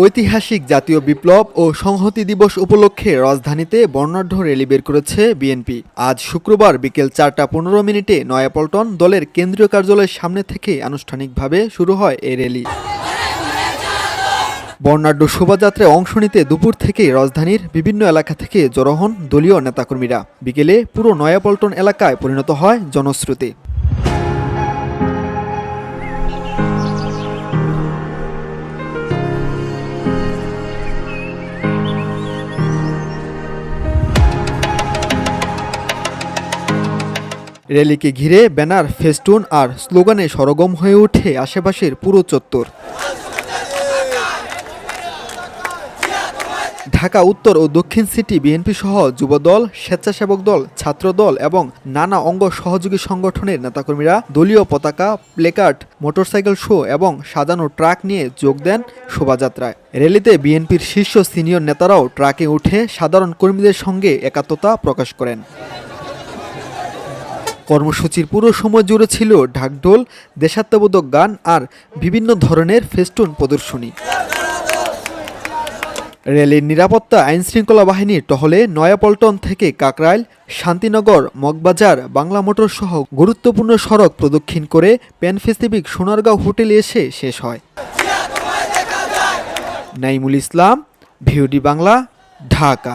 ঐতিহাসিক জাতীয় বিপ্লব ও সংহতি দিবস উপলক্ষে রাজধানীতে বর্ণাঢ্য র্যালি বের করেছে বিএনপি। আজ শুক্রবার বিকেল চারটা পনেরো মিনিটে নয়াপল্টন দলের কেন্দ্রীয় কার্যালয়ের সামনে থেকে আনুষ্ঠানিকভাবে শুরু হয় এই র্যালি। বর্ণাঢ্য শোভাযাত্রায় অংশ নিতে দুপুর থেকেই রাজধানীর বিভিন্ন এলাকা থেকে জড়ো হন দলীয় নেতাকর্মীরা। বিকেলে পুরো নয়াপল্টন এলাকায় পরিণত হয় জনশ্রুতি। র্যালিকে ঘিরে ব্যানার, ফেস্টুন আর স্লোগানে সরগম হয়ে ওঠে আশেপাশের পুরো চত্বর। ঢাকা, উত্তর ও দক্ষিণ সিটি বিএনপি সহ যুবদল, স্বেচ্ছাসেবক দল, ছাত্রদল এবং নানা অঙ্গ সহযোগী সংগঠনের নেতাকর্মীরা দলীয় পতাকা, প্লেকার্ড, মোটরসাইকেল শো এবং সাজানো ট্রাক নিয়ে যোগ দেন শোভাযাত্রায়। র্যালিতে বিএনপির শীর্ষ সিনিয়র নেতারাও ট্রাকে উঠে সাধারণ কর্মীদের সঙ্গে একাত্মতা প্রকাশ করেন। কর্মসূচির পুরো সময় জুড়ে ছিল ঢাকঢোল, দেশাত্মবোধক গান আর বিভিন্ন ধরনের ফেস্টুন প্রদর্শনী। রেলের নিরাপত্তা আইনশৃঙ্খলা বাহিনীর টহলে নয়াপল্টন থেকে কাকরাইল, শান্তিনগর, মগবাজার, বাংলা মোটর সহ গুরুত্বপূর্ণ সড়ক প্রদক্ষিণ করে প্যান পেসিফিক সোনারগাঁও হোটেলে এসে শেষ হয়। নাইমুল ইসলাম, ভিওডি বাংলা, ঢাকা।